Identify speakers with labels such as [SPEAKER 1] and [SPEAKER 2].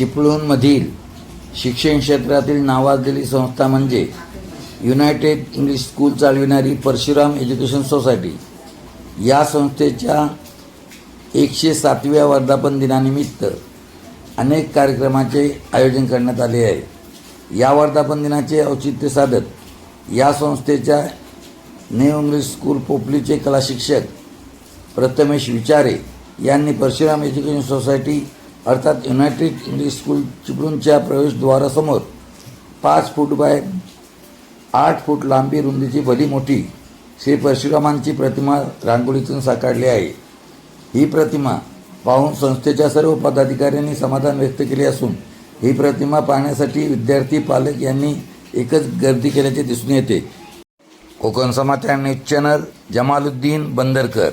[SPEAKER 1] चिपळूणमधील शिक्षण क्षेत्रातील नावाजलेली संस्था म्हणजे युनायटेड इंग्लिश स्कूल चालविणारी परशुराम एज्युकेशन सोसायटी या संस्थेच्या एकशे सातव्या वर्धापन दिनानिमित्त अनेक कार्यक्रमाचे आयोजन करण्यात आले आहे. या वर्धापन दिनाचे औचित्य साधत या संस्थेच्या न्यू इंग्लिश स्कूल पोपलीचे कला शिक्षक प्रथमेश विचारे यांनी परशुराम एज्युकेशन सोसायटी अर्थात युनायटेड इंग्लिश स्कूल चिपळूणच्या प्रवेशद्वारासमोर पाच फूट बाय आठ फूट लांबी रुंदीची भली मोठी श्री परशुरामांची प्रतिमा रांगोळीतून साकारली आहे. ही प्रतिमा पाहून संस्थेच्या सर्व पदाधिकाऱ्यांनी समाधान व्यक्त केले असून ही प्रतिमा पाहण्यासाठी विद्यार्थी पालक यांनी एकच गर्दी केल्याचे दिसून येते. Konkan Samachar news channel Jamaluddin Bandarkar.